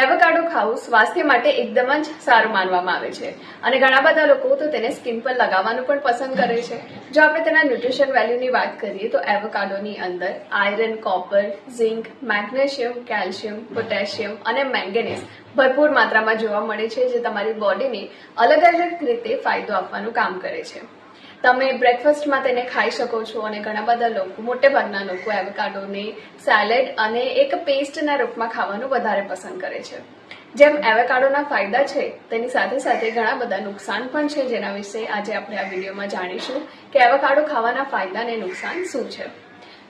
Avocado ખાવું સ્વાસ્થ્ય માટે એકદમ જ સારું માનવામાં આવે છે. અને ઘણા બધા લોકો તો તેને સ્કિન પર લગાવવાનું પણ પસંદ કરે છે. જો આપણે તેના ન્યુટ્રિશન વેલ્યુની વાત કરીએ તો એવોકાડોની અંદર iron, copper, zinc, magnesium, calcium, potassium અને મેંગેનીઝ ભરપૂર માત્રામાં જોવા મળે છે, જે તમારી બોડીને અલગ અલગ રીતે ફાયદો આપવાનું કામ કરે છે. તમે બ્રેકફાસ્ટમાં તેને ખાઈ શકો છો અને ઘણા બધા લોકો, મોટેભાગના લોકો એવોકાડોને સેલેડ અને એક પેસ્ટના રૂપમાં ખાવાનું વધારે પસંદ કરે છે. જેમ એવોકાડોના ફાયદા છે, તેની સાથે સાથે ઘણા બધા નુકસાન પણ છે જેના વિશે આજે આપણે આ વિડીયોમાં જાણીશું કે એવોકાડો ખાવાના ફાયદા અને નુકસાન શું છે.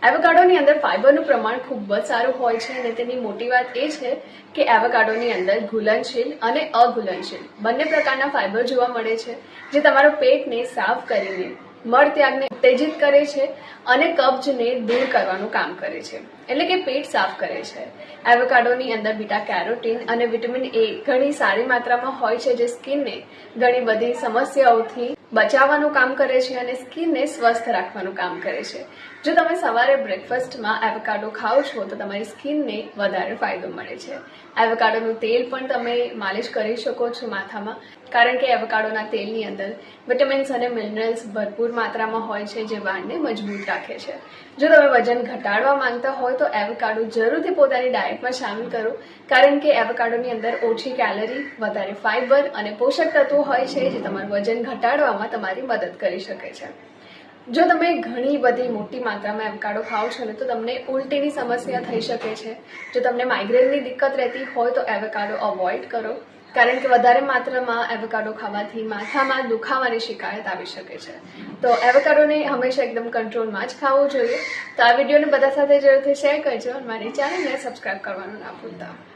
એવોકાડોની અંદર ફાઇબરનું પ્રમાણ ખૂબ જ સારું હોય છે અને તેની મોટી વાત એ છે કે એવોકાડોની અંદર ઘુલનશીલ અને અઘુલનશીલ બંને પ્રકારના ફાઇબર જોવા મળે છે, જે તમારા પેટને સાફ કરીને, મળ ત્યાગને ઉત્તેજિત કરે છે અને કબજને દૂર કરવાનું કામ કરે છે. એટલે કે પેટ સાફ કરે છે. એવોકાડોની અંદર બીટા કેરોટીન અને વિટામિન એ ઘણી સારી માત્રામાં હોય છે, જે સ્કિનને ઘણી બધી સમસ્યાઓથી બચાવવાનું કામ કરે છે અને સ્કિનને સ્વસ્થ રાખવાનું કામ કરે છે. જો તમે સવારે બ્રેકફાસ્ટમાં એવોકાડો ખાઓ છો, તો તમારી સ્કિનને વધારે ફાયદો મળે છે. એવોકાડોનું તેલ પણ તમે માલિશ કરી શકો છો માથામાં, કારણ કે એવોકાડોના તેલની અંદર વિટામિન્સ અને મિનરલ્સ ભરપૂર માત્રામાં હોય છે, જે વાળને મજબૂત રાખે છે. જો તમે વજન ઘટાડવા માંગતા હોય, તો એવોકાડો જરૂરથી પોતાની ડાયટમાં સામેલ કરો, કારણ કે એવોકાડોની અંદર ઓછી કેલરી વધારે ફાઇબર અને પોષક તત્વો હોય છે, જે તમારું વજન ઘટાડવામાં તમારી મદદ કરી શકે છે. જો તમે ઘણી બધી મોટી માત્રામાં એવોકાડો ખાઓ છો ને, તો તમને ઉલટીની સમસ્યા થઈ શકે છે. જો તમને માઇગ્રેનની દિક્કત રહેતી હોય તો એવોકાડો અવોઇડ કરો. કારણ કે વધારે માત્રામાં એવોકાડો ખાવાથી માથામાં દુખાવાની શિકાયત આવી શકે છે. તો એવોકાડોને હંમેશા એકદમ કંટ્રોલમાં જ ખાવું જોઈએ. તો આ વિડીયોને બધા સાથે જરૂરથી શેર કરજો અને મારી ચેનલને સબસ્ક્રાઇબ કરવાનું ના ભૂલતા.